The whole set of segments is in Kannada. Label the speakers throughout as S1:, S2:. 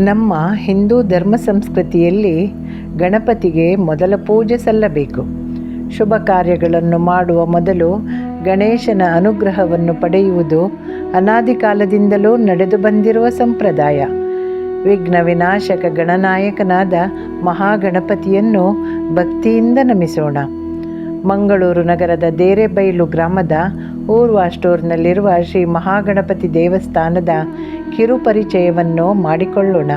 S1: ನಮ್ಮ ಹಿಂದೂ ಧರ್ಮ ಸಂಸ್ಕೃತಿಯಲ್ಲಿ ಗಣಪತಿಗೆ ಮೊದಲ ಪೂಜೆ ಸಲ್ಲಬೇಕು. ಶುಭ ಕಾರ್ಯಗಳನ್ನು ಮಾಡುವ ಮೊದಲು ಗಣೇಶನ ಅನುಗ್ರಹವನ್ನು ಪಡೆಯುವುದು ಅನಾದಿ ಕಾಲದಿಂದಲೂ ನಡೆದು ಬಂದಿರುವ ಸಂಪ್ರದಾಯ. ವಿಘ್ನ ವಿನಾಶಕ ಗಣನಾಯಕನಾದ ಮಹಾಗಣಪತಿಯನ್ನು ಭಕ್ತಿಯಿಂದ ನಮಿಸೋಣ. ಮಂಗಳೂರು ನಗರದ ದೇರೆಬೈಲು ಗ್ರಾಮದ ಊರ್ವ ಸ್ಟೋರ್ನಲ್ಲಿರುವ ಶ್ರೀ ಮಹಾಗಣಪತಿ ದೇವಸ್ಥಾನದ ಕಿರುಪರಿಚಯವನ್ನು ಮಾಡಿಕೊಳ್ಳೋಣ.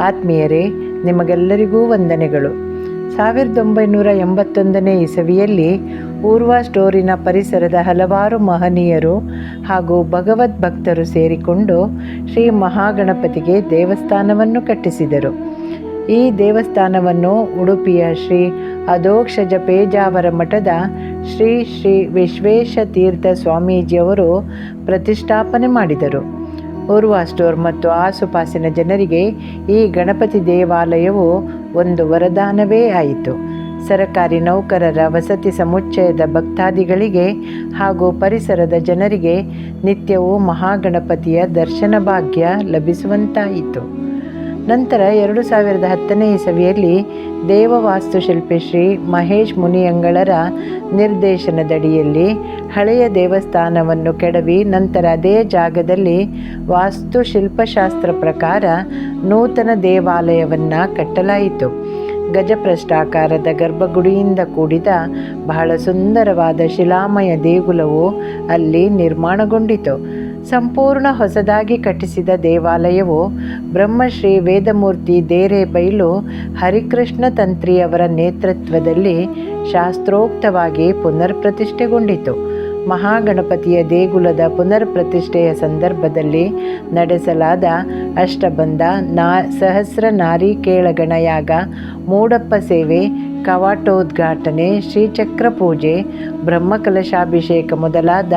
S1: ಆತ್ಮೀಯರೇ, ನಿಮಗೆಲ್ಲರಿಗೂ ವಂದನೆಗಳು. ಸಾವಿರದ ಒಂಬೈನೂರ ಎಂಬತ್ತೊಂದನೇ ಇಸವಿಯಲ್ಲಿ ಊರ್ವ ಸ್ಟೋರಿನ ಪರಿಸರದ ಹಲವಾರು ಮಹನೀಯರು ಹಾಗೂ ಭಗವದ್ ಭಕ್ತರು ಸೇರಿಕೊಂಡು ಶ್ರೀ ಮಹಾಗಣಪತಿಗೆ ದೇವಸ್ಥಾನವನ್ನು ಕಟ್ಟಿಸಿದರು. ಈ ದೇವಸ್ಥಾನವನ್ನು ಉಡುಪಿಯ ಶ್ರೀ ಅಧೋಕ್ಷಜ ಪೇಜಾವರ ಮಠದ ಶ್ರೀ ಶ್ರೀ ವಿಶ್ವೇಶ ತೀರ್ಥ ಸ್ವಾಮೀಜಿಯವರು ಪ್ರತಿಷ್ಠಾಪನೆ ಮಾಡಿದರು. ಊರ್ವ ಸ್ಟೋರ್ ಮತ್ತು ಆಸುಪಾಸಿನ ಜನರಿಗೆ ಈ ಗಣಪತಿ ದೇವಾಲಯವು ಒಂದು ವರದಾನವೇ ಆಯಿತು. ಸರಕಾರಿ ನೌಕರರ ವಸತಿ ಸಮುಚ್ಚಯದ ಭಕ್ತಾದಿಗಳಿಗೆ ಹಾಗೂ ಪರಿಸರದ ಜನರಿಗೆ ನಿತ್ಯವೂ ಮಹಾಗಣಪತಿಯ ದರ್ಶನ ಭಾಗ್ಯ ಲಭಿಸುವಂತಾಯಿತು. ನಂತರ ಎರಡು ಸಾವಿರದ ಹತ್ತನೇ ಇಸವಿಯಲ್ಲಿ ದೇವವಾಸ್ತುಶಿಲ್ಪಿ ಶ್ರೀ ಮಹೇಶ್ ಮುನಿಯಂಗಳರ ನಿರ್ದೇಶನದಡಿಯಲ್ಲಿ ಹಳೆಯ ದೇವಸ್ಥಾನವನ್ನು ಕೆಡವಿ ನಂತರ ಅದೇ ಜಾಗದಲ್ಲಿ ವಾಸ್ತುಶಿಲ್ಪಶಾಸ್ತ್ರ ಪ್ರಕಾರ ನೂತನ ದೇವಾಲಯವನ್ನು ಕಟ್ಟಲಾಯಿತು. ಗಜಪ್ರಷ್ಟಾಕಾರದ ಗರ್ಭಗುಡಿಯಿಂದ ಕೂಡಿದ ಬಹಳ ಸುಂದರವಾದ ಶಿಲಾಮಯ ದೇಗುಲವು ಅಲ್ಲಿ ನಿರ್ಮಾಣಗೊಂಡಿತು. ಸಂಪೂರ್ಣ ಹೊಸದಾಗಿ ಕಟ್ಟಿಸಿದ ದೇವಾಲಯವು ಬ್ರಹ್ಮಶ್ರೀ ವೇದಮೂರ್ತಿ ದೇರೆಬೈಲು ಹರಿಕೃಷ್ಣ ತಂತ್ರಿಯವರ ನೇತೃತ್ವದಲ್ಲಿ ಶಾಸ್ತ್ರೋಕ್ತವಾಗಿ ಪುನರ್ ಪ್ರತಿಷ್ಠೆಗೊಂಡಿತು ಮಹಾಗಣಪತಿಯ ದೇಗುಲದ ಪುನರ್ ಪ್ರತಿಷ್ಠೆಯ ಸಂದರ್ಭದಲ್ಲಿ ನಡೆಸಲಾದ ಅಷ್ಟಬಂಧ ನಾ ಸಹಸ್ರ ನಾರಿಕೇಳಗಣಯಾಗ ಮೂಡಪ್ಪ ಸೇವೆ, ಕವಾಟೋದ್ಘಾಟನೆ, ಶ್ರೀಚಕ್ರ ಪೂಜೆ, ಬ್ರಹ್ಮಕಲಶಾಭಿಷೇಕ ಮೊದಲಾದ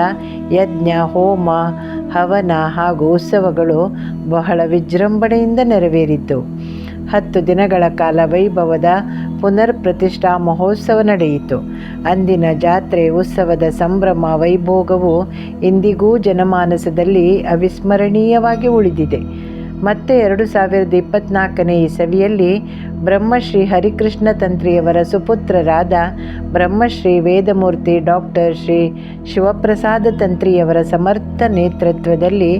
S1: ಯಜ್ಞ, ಹೋಮ, ಹವನ ಹಾಗೂ ಉತ್ಸವಗಳು ಬಹಳ ವಿಜೃಂಭಣೆಯಿಂದ ನೆರವೇರಿತು ಹತ್ತು ದಿನಗಳ ಕಾಲ ವೈಭವದ ಪುನರ್ ಪ್ರತಿಷ್ಠಾ ಮಹೋತ್ಸವ ನಡೆಯಿತು. ಅಂದಿನ ಜಾತ್ರೆ ಉತ್ಸವದ ಸಂಭ್ರಮ ವೈಭೋಗವು ಇಂದಿಗೂ ಜನಮಾನಸದಲ್ಲಿ ಅವಿಸ್ಮರಣೀಯವಾಗಿ ಉಳಿದಿದೆ. ಮತ್ತೆ ಎರಡು ಸಾವಿರದ ಇಪ್ಪತ್ತ್ನಾಲ್ಕನೇ ಇಸವಿಯಲ್ಲಿ ಬ್ರಹ್ಮಶ್ರೀ ಹರಿಕೃಷ್ಣ ತಂತ್ರಿಯವರ ಸುಪುತ್ರರಾದ ಬ್ರಹ್ಮಶ್ರೀ ವೇದಮೂರ್ತಿ ಡಾಕ್ಟರ್ ಶ್ರೀ ಶಿವಪ್ರಸಾದ ತಂತ್ರಿಯವರ ಸಮರ್ಥ ನೇತೃತ್ವದಲ್ಲಿ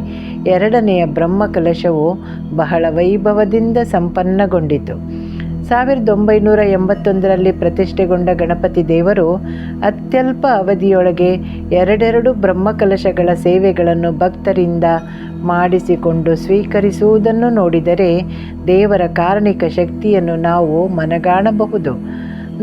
S1: ಎರಡನೆಯ ಬ್ರಹ್ಮಕಲಶವು ಬಹಳ ವೈಭವದಿಂದ ಸಂಪನ್ನಗೊಂಡಿತು. ಸಾವಿರದ ಒಂಬೈನೂರ ಎಂಬತ್ತೊಂದರಲ್ಲಿ ಪ್ರತಿಷ್ಠೆಗೊಂಡ ಗಣಪತಿ ದೇವರು ಅತ್ಯಲ್ಪ ಅವಧಿಯೊಳಗೆ ಎರಡೆರಡು ಬ್ರಹ್ಮಕಲಶಗಳ ಸೇವೆಗಳನ್ನು ಭಕ್ತರಿಂದ ಮಾಡಿಸಿಕೊಂಡು ಸ್ವೀಕರಿಸುವುದನ್ನು ನೋಡಿದರೆ ದೇವರ ಕಾರಣಿಕ ಶಕ್ತಿಯನ್ನು ನಾವು ಮನಗಾಣಬಹುದು.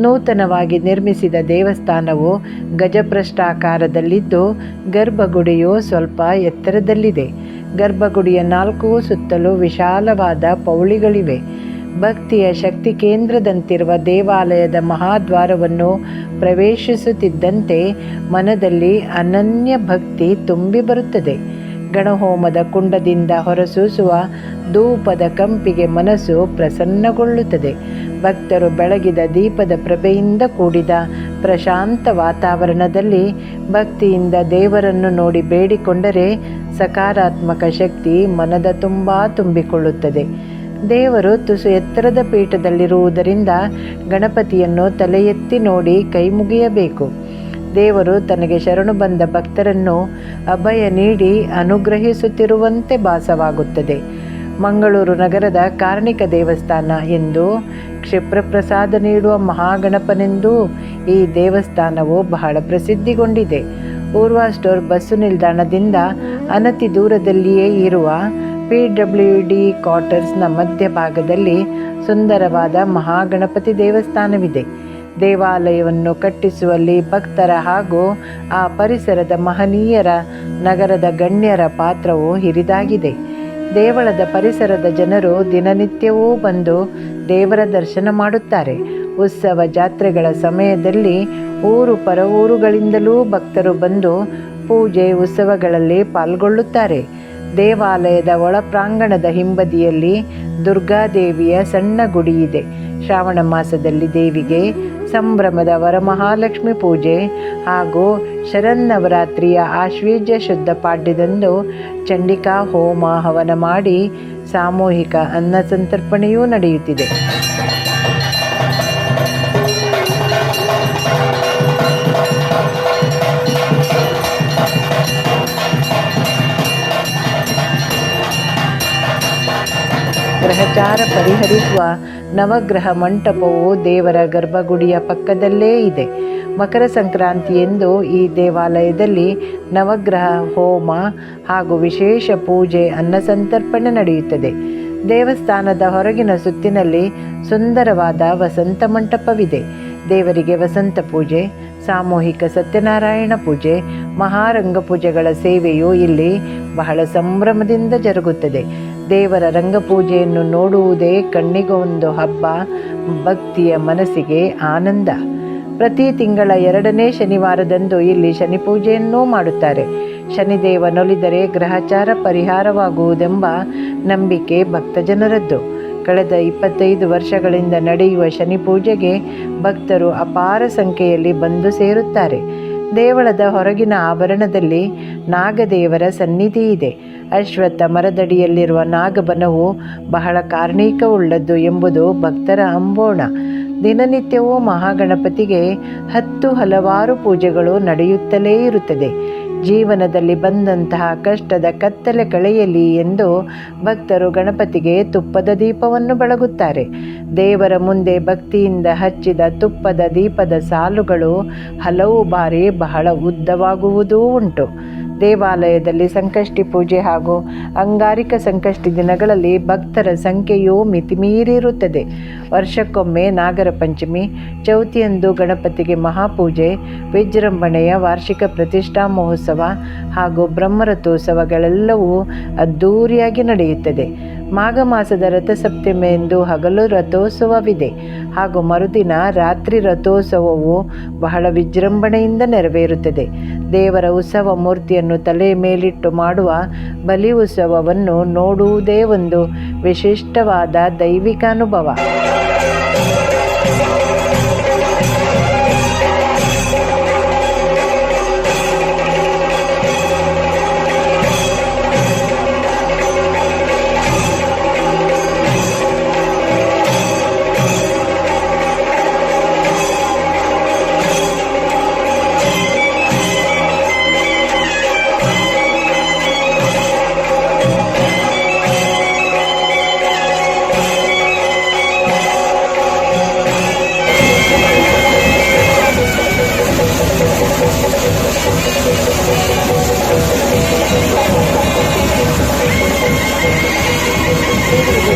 S1: ನೂತನವಾಗಿ ನಿರ್ಮಿಸಿದ ದೇವಸ್ಥಾನವು ಗಜಪ್ರಷ್ಟಾಕಾರದಲ್ಲಿದ್ದು ಗರ್ಭಗುಡಿಯು ಸ್ವಲ್ಪ ಎತ್ತರದಲ್ಲಿದೆ. ಗರ್ಭಗುಡಿಯ ನಾಲ್ಕು ಸುತ್ತಲೂ ವಿಶಾಲವಾದ ಪೌಳಿಗಳಿವೆ. ಭಕ್ತಿಯ ಶಕ್ತಿ ಕೇಂದ್ರದಂತಿರುವ ದೇವಾಲಯದ ಮಹಾದ್ವಾರವನ್ನು ಪ್ರವೇಶಿಸುತ್ತಿದ್ದಂತೆ ಮನದಲ್ಲಿ ಅನನ್ಯ ಭಕ್ತಿ ತುಂಬಿ ಬರುತ್ತದೆ. ಗಣಹೋಮದ ಕುಂಡದಿಂದ ಹೊರಸೂಸುವ ಧೂಪದ ಕಂಪಿಗೆ ಮನಸ್ಸು ಪ್ರಸನ್ನಗೊಳ್ಳುತ್ತದೆ. ಭಕ್ತರು ಬೆಳಗಿದ ದೀಪದ ಪ್ರಭೆಯಿಂದ ಕೂಡಿದ ಪ್ರಶಾಂತ ವಾತಾವರಣದಲ್ಲಿ ಭಕ್ತಿಯಿಂದ ದೇವರನ್ನು ನೋಡಿ ಬೇಡಿಕೊಂಡರೆ ಸಕಾರಾತ್ಮಕ ಶಕ್ತಿ ಮನದ ತುಂಬ ತುಂಬಿಕೊಳ್ಳುತ್ತದೆ. ದೇವರು ತುಸು ಎತ್ತರದ ಪೀಠದಲ್ಲಿರುವುದರಿಂದ ಗಣಪತಿಯನ್ನು ತಲೆ ಎತ್ತಿ ನೋಡಿ ಕೈ ಮುಗಿಯಬೇಕು ದೇವರು ತನಗೆ ಶರಣು ಬಂದ ಭಕ್ತರನ್ನು ಅಭಯ ನೀಡಿ ಅನುಗ್ರಹಿಸುತ್ತಿರುವಂತೆ ಭಾಸವಾಗುತ್ತದೆ. ಮಂಗಳೂರು ನಗರದ ಕಾರ್ಣಿಕ ದೇವಸ್ಥಾನ ಎಂದು ಕ್ಷಿಪ್ರಪ್ರಸಾದ ನೀಡುವ ಮಹಾಗಣಪನೆಂದೂ ಈ ದೇವಸ್ಥಾನವು ಬಹಳ ಪ್ರಸಿದ್ಧಿಗೊಂಡಿದೆ. ಪೂರ್ವಾಸ್ಟೋರ್ ಬಸ್ಸು ನಿಲ್ದಾಣದಿಂದ ಅನತಿ ದೂರದಲ್ಲಿಯೇ ಇರುವ ಪಿ ಡಬ್ಲ್ಯೂ ಡಿ ಕ್ವಾರ್ಟರ್ಸ್ನ ಮಧ್ಯಭಾಗದಲ್ಲಿ ಸುಂದರವಾದ ಮಹಾಗಣಪತಿ ದೇವಸ್ಥಾನವಿದೆ. ದೇವಾಲಯವನ್ನು ಕಟ್ಟಿಸುವಲ್ಲಿ ಭಕ್ತರ ಹಾಗೂ ಆ ಪರಿಸರದ ಮಹನೀಯರ ನಗರದ ಗಣ್ಯರ ಪಾತ್ರವು ಹಿರಿದಾಗಿದೆ. ದೇವಳದ ಪರಿಸರದ ಜನರು ದಿನನಿತ್ಯವೂ ಬಂದು ದೇವರ ದರ್ಶನ ಮಾಡುತ್ತಾರೆ. ಉತ್ಸವ ಜಾತ್ರೆಗಳ ಸಮಯದಲ್ಲಿ ಊರು ಪರವೂರುಗಳಿಂದಲೂ ಭಕ್ತರು ಬಂದು ಪೂಜೆ ಉತ್ಸವಗಳಲ್ಲಿ ಪಾಲ್ಗೊಳ್ಳುತ್ತಾರೆ. ದೇವಾಲಯದ ಒಳ ಪ್ರಾಂಗಣದ ಹಿಂಬದಿಯಲ್ಲಿ ದುರ್ಗಾದೇವಿಯ ಸಣ್ಣ ಗುಡಿಯಿದೆ ಶ್ರಾವಣ ಮಾಸದಲ್ಲಿ ದೇವಿಗೆ ಸಂಭ್ರಮದ ವರಮಹಾಲಕ್ಷ್ಮಿ ಪೂಜೆ ಹಾಗೂ ಶರನ್ನವರಾತ್ರಿಯ ಆಶ್ವೀಜ ಶುದ್ಧ ಪಾಡ್ಯದಂದು ಚಂಡಿಕಾ ಹೋಮ ಹವನ ಮಾಡಿ ಸಾಮೂಹಿಕ ಅನ್ನ ಸಂತರ್ಪಣೆಯೂ ನಡೆಯುತ್ತಿದೆ. ಗ್ರಹಚಾರ ಪರಿಹರಿಸುವ ನವಗ್ರಹ ಮಂಟಪವು ದೇವರ ಗರ್ಭಗುಡಿಯ ಪಕ್ಕದಲ್ಲೇ ಇದೆ. ಮಕರ ಸಂಕ್ರಾಂತಿಯಂದು ಈ ದೇವಾಲಯದಲ್ಲಿ ನವಗ್ರಹ, ಹೋಮ ಹಾಗೂ ವಿಶೇಷ ಪೂಜೆ ಅನ್ನಸಂತರ್ಪಣೆ ನಡೆಯುತ್ತದೆ. ದೇವಸ್ಥಾನದ ಹೊರಗಿನ ಸುತ್ತಿನಲ್ಲಿ ಸುಂದರವಾದ ವಸಂತ ಮಂಟಪವಿದೆ. ದೇವರಿಗೆ ವಸಂತ ಪೂಜೆ, ಸಾಮೂಹಿಕ ಸತ್ಯನಾರಾಯಣ ಪೂಜೆ, ಮಹಾರಂಗ ಪೂಜೆಗಳ ಸೇವೆಯು ಇಲ್ಲಿ ಬಹಳ ಸಂಭ್ರಮದಿಂದ ಜರುಗುತ್ತದೆ. ದೇವರ ರಂಗಪೂಜೆಯನ್ನು ನೋಡುವುದೇ ಕಣ್ಣಿಗೊಂದು ಹಬ್ಬ, ಭಕ್ತಿಯ ಮನಸ್ಸಿಗೆ ಆನಂದ. ಪ್ರತಿ ತಿಂಗಳ ಎರಡನೇ ಶನಿವಾರದಂದು ಇಲ್ಲಿ ಶನಿ ಪೂಜೆಯನ್ನೂ ಮಾಡುತ್ತಾರೆ. ಶನಿದೇವನೊಲಿದರೆ ಗ್ರಹಚಾರ ಪರಿಹಾರವಾಗುವುದೆಂಬ ನಂಬಿಕೆ ಭಕ್ತಜನರದ್ದು. ಕಳೆದ ಇಪ್ಪತ್ತೈದು ವರ್ಷಗಳಿಂದ ನಡೆಯುವ ಶನಿ ಪೂಜೆಗೆ ಭಕ್ತರು ಅಪಾರ ಸಂಖ್ಯೆಯಲ್ಲಿ ಬಂದು ಸೇರುತ್ತಾರೆ. ದೇವಳದ ಹೊರಗಿನ ಆಭರಣದಲ್ಲಿ ನಾಗದೇವರ ಸನ್ನಿಧಿ ಇದೆ. ಅಶ್ವತ್ಥ ಮರದಡಿಯಲ್ಲಿರುವ ನಾಗಬನವು ಬಹಳ ಕಾರ್ಣಿಕವುಳ್ಳದ್ದು ಎಂಬುದು ಭಕ್ತರ ಅಂಬೋಣ. ದಿನನಿತ್ಯವೂ ಮಹಾಗಣಪತಿಗೆ ಹತ್ತು ಹಲವಾರು ಪೂಜೆಗಳು ನಡೆಯುತ್ತಲೇ ಇರುತ್ತದೆ. ಜೀವನದಲ್ಲಿ ಬಂದಂತಹ ಕಷ್ಟದ ಕತ್ತಲೆ ಕಳೆಯಲಿ ಎಂದು ಭಕ್ತರು ಗಣಪತಿಗೆ ತುಪ್ಪದ ದೀಪವನ್ನು ಬೆಳಗುತ್ತಾರೆ. ದೇವರ ಮುಂದೆ ಭಕ್ತಿಯಿಂದ ಹಚ್ಚಿದ ತುಪ್ಪದ ದೀಪದ ಸಾಲುಗಳು ಹಲವು ಬಾರಿ ಬಹಳ ಉದ್ದವಾಗುವುದೂ ಉಂಟು. ದೇವಾಲಯದಲ್ಲಿ ಸಂಕಷ್ಟಿ ಪೂಜೆ ಹಾಗೂ ಅಂಗಾರಿಕ ಸಂಕಷ್ಟಿ ದಿನಗಳಲ್ಲಿ ಭಕ್ತರ ಸಂಖ್ಯೆಯೂ ಮಿತಿಮೀರಿರುತ್ತದೆ. ವರ್ಷಕ್ಕೊಮ್ಮೆ ನಾಗರ ಪಂಚಮಿ, ಚೌತಿಯಂದು ಗಣಪತಿಗೆ ಮಹಾಪೂಜೆ, ವಿಜೃಂಭಣೆಯ ವಾರ್ಷಿಕ ಪ್ರತಿಷ್ಠಾ ಮಹೋತ್ಸವ ಹಾಗೂ ಬ್ರಹ್ಮರಥೋತ್ಸವಗಳೆಲ್ಲವೂ ಅದ್ಧೂರಿಯಾಗಿ ನಡೆಯುತ್ತದೆ. ಮಾಘ ಮಾಸದ ರಥಸಪ್ತಮಿಯಂದು ಹಗಲು ರಥೋತ್ಸವವಿದೆ. ಹಾಗೂ ಮರುದಿನ ರಾತ್ರಿ ರಥೋತ್ಸವವು ಬಹಳ ವಿಜೃಂಭಣೆಯಿಂದ ನೆರವೇರುತ್ತದೆ. ದೇವರ ಉತ್ಸವ ಮೂರ್ತಿಯನ್ನು ತಲೆ ಮೇಲಿಟ್ಟು ಮಾಡುವ ಬಲಿ ಉತ್ಸವವನ್ನು ನೋಡುವುದೇ ಒಂದು ವಿಶಿಷ್ಟವಾದ ದೈವಿಕ ಅನುಭವ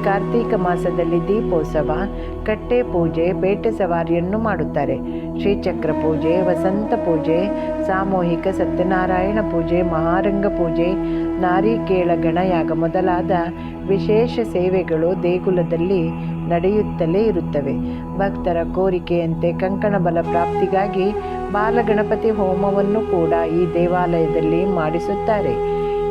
S1: ಕಾರ್ತೀಕ ಮಾಸದಲ್ಲಿ ದೀಪೋತ್ಸವ ಕಟ್ಟೆ ಪೂಜೆ ಬೇಟೆ ಸವಾರಿಯನ್ನು ಮಾಡುತ್ತಾರೆ. ಶ್ರೀಚಕ್ರ ಪೂಜೆ ವಸಂತ ಪೂಜೆ ಸಾಮೂಹಿಕ ಸತ್ಯನಾರಾಯಣ ಪೂಜೆ, ಮಹಾರಂಗ ಪೂಜೆ ನಾರಿಕೇಳ ಗಣಯಾಗ ಮೊದಲಾದ ವಿಶೇಷ ಸೇವೆಗಳು ದೇಗುಲದಲ್ಲಿ ನಡೆಯುತ್ತಲೇ ಇರುತ್ತವೆ. ಭಕ್ತರ ಕೋರಿಕೆಯಂತೆ ಕಂಕಣ ಬಲ ಪ್ರಾಪ್ತಿಗಾಗಿ ಬಾಲಗಣಪತಿ ಹೋಮವನ್ನು ಕೂಡ ಈ ದೇವಾಲಯದಲ್ಲಿ ಮಾಡಿಸುತ್ತಾರೆ.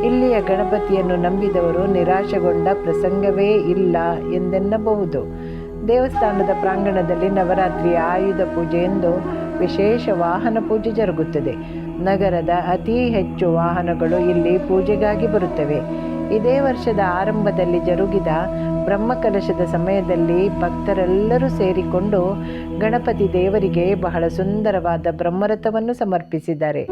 S1: ಇಲ್ಲಿಯ ಗಣಪತಿಯನ್ನು ನಂಬಿದವರು ನಿರಾಶೆಗೊಂಡ ಪ್ರಸಂಗವೇ ಇಲ್ಲ ಎಂದೆನ್ನಬಹುದು. ದೇವಸ್ಥಾನದ ಪ್ರಾಂಗಣದಲ್ಲಿ ನವರಾತ್ರಿಯ ಆಯುಧ ಪೂಜೆ ಎಂದು ವಿಶೇಷ ವಾಹನ ಪೂಜೆ ಜರುಗುತ್ತದೆ. ನಗರದ ಅತಿ ಹೆಚ್ಚು ವಾಹನಗಳು ಇಲ್ಲಿ ಪೂಜೆಗಾಗಿ ಬರುತ್ತವೆ. ಇದೇ ವರ್ಷದ ಆರಂಭದಲ್ಲಿ ಜರುಗಿದ ಬ್ರಹ್ಮಕಲಶದ ಸಮಯದಲ್ಲಿ ಭಕ್ತರೆಲ್ಲರೂ ಸೇರಿಕೊಂಡು ಗಣಪತಿ ದೇವರಿಗೆ ಬಹಳ ಸುಂದರವಾದ ಬ್ರಹ್ಮರಥವನ್ನು ಸಮರ್ಪಿಸಿದ್ದಾರೆ.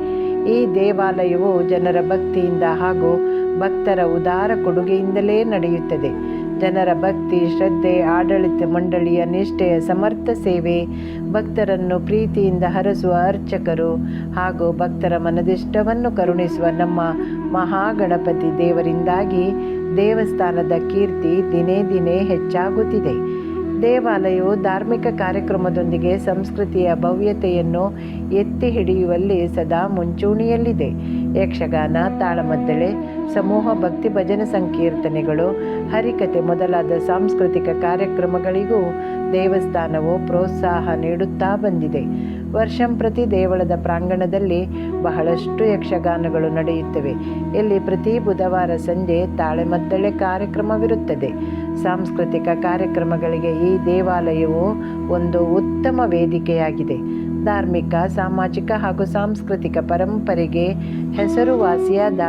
S1: ಈ ದೇವಾಲಯವು ಜನರ ಭಕ್ತಿಯಿಂದ ಹಾಗೂ ಭಕ್ತರ ಉದಾರ ಕೊಡುಗೆಯಿಂದಲೇ ನಡೆಯುತ್ತದೆ. ಜನರ ಭಕ್ತಿ, ಶ್ರದ್ಧೆ, ಆಡಳಿತ, ಮಂಡಳಿಯ ನಿಷ್ಠೆಯ ಸಮರ್ಥ ಸೇವೆ ಭಕ್ತರನ್ನು ಪ್ರೀತಿಯಿಂದ ಹರಸುವ ಅರ್ಚಕರು ಹಾಗೂ ಭಕ್ತರ ಮನದಿಷ್ಟವನ್ನು ಕರುಣಿಸುವ ನಮ್ಮ ಮಹಾಗಣಪತಿ ದೇವರಿಂದಾಗಿ ದೇವಸ್ಥಾನದ ಕೀರ್ತಿ ದಿನೇ ದಿನೇ ಹೆಚ್ಚಾಗುತ್ತಿದೆ. ದೇವಾಲಯವು ಧಾರ್ಮಿಕ ಕಾರ್ಯಕ್ರಮದೊಂದಿಗೆ ಸಂಸ್ಕೃತಿಯ ಭವ್ಯತೆಯನ್ನು ಎತ್ತಿ ಹಿಡಿಯುವಲ್ಲಿ ಸದಾ ಮುಂಚೂಣಿಯಲ್ಲಿದೆ. ಯಕ್ಷಗಾನ, ತಾಳಮದ್ದಳೆ, ಸಮೂಹ ಭಕ್ತಿ ಭಜನೆ ಸಂಕೀರ್ತನೆಗಳು ಹರಿಕತೆ ಮೊದಲಾದ ಸಾಂಸ್ಕೃತಿಕ ಕಾರ್ಯಕ್ರಮಗಳಿಗೂ ದೇವಸ್ಥಾನವು ಪ್ರೋತ್ಸಾಹ ನೀಡುತ್ತಾ ಬಂದಿದೆ. ವರ್ಷಂಪ್ರತಿ ದೇವಳದ ಪ್ರಾಂಗಣದಲ್ಲಿ ಬಹಳಷ್ಟು ಯಕ್ಷಗಾನಗಳು ನಡೆಯುತ್ತವೆ. ಇಲ್ಲಿ ಪ್ರತಿ ಬುಧವಾರ ಸಂಜೆ ತಾಳೆಮದ್ದಳೆ ಕಾರ್ಯಕ್ರಮವಿರುತ್ತದೆ. ಸಾಂಸ್ಕೃತಿಕ ಕಾರ್ಯಕ್ರಮಗಳಿಗೆ ಈ ದೇವಾಲಯವು ಒಂದು ಉತ್ತಮ ವೇದಿಕೆಯಾಗಿದೆ. ಧಾರ್ಮಿಕ, ಸಾಮಾಜಿಕ ಹಾಗೂ ಸಾಂಸ್ಕೃತಿಕ ಪರಂಪರೆಗೆ ಹೆಸರುವಾಸಿಯಾದ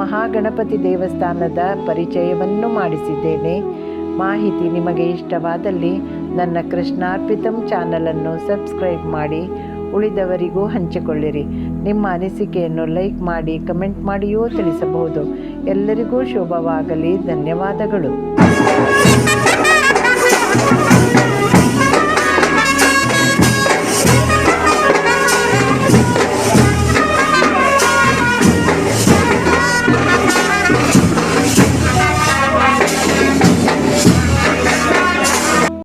S1: ಮಹಾಗಣಪತಿ ದೇವಸ್ಥಾನದ ಪರಿಚಯವನ್ನು ಮಾಡಿಸಿದ್ದೇನೆ. ಮಾಹಿತಿ ನಿಮಗೆ ಇಷ್ಟವಾದಲ್ಲಿ ನನ್ನ ಕೃಷ್ಣಾರ್ಪಿತಂ ಚಾನಲನ್ನು ಸಬ್ಸ್ಕ್ರೈಬ್ ಮಾಡಿ, ಉಳಿದವರಿಗೂ ಹಂಚಿಕೊಳ್ಳಿರಿ. ನಿಮ್ಮ ಅನಿಸಿಕೆಯನ್ನು ಲೈಕ್ ಮಾಡಿ, ಕಮೆಂಟ್ ಮಾಡಿಯೂ ತಿಳಿಸಬಹುದು. ಎಲ್ಲರಿಗೂ ಶುಭವಾಗಲಿ, ಧನ್ಯವಾದಗಳು.